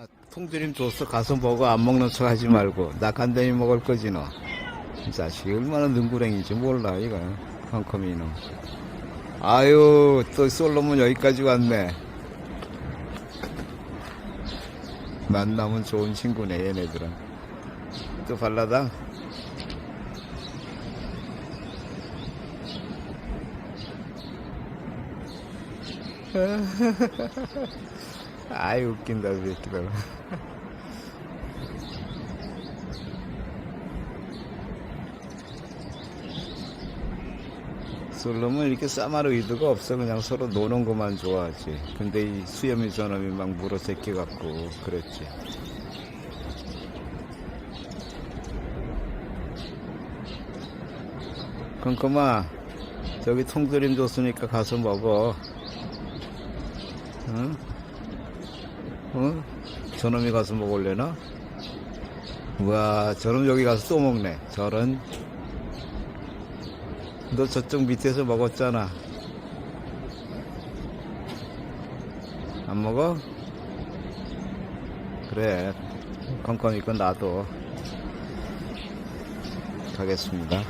아, 통조림 줬어 가서 먹어 안 먹는 척 하지 말고 나 간단히 먹을 거지 너. 이 자식이 얼마나 능구랭인지 몰라 이거 헝컴이 너. 아유 또 솔로몬 여기까지 왔네. 만나면 좋은 친구네 얘네들은. 또 발라다. 아이 웃긴다 이 새끼들. 솔로몬 이렇게 싸말 의도가 없어 그냥 서로 노는 것만 좋아하지 근데 이 수염이 저놈이 막 물어 새끼 같고 그랬지 컴컴아 저기 통조림 줬으니까 가서 먹어 응? 응? 저놈이 가서 먹을래나? 와 저놈 여기 가서 또 먹네 저런 너 저쪽 밑에서 먹었잖아. 안 먹어? 그래. 컴컴 있건 나도 가겠습니다.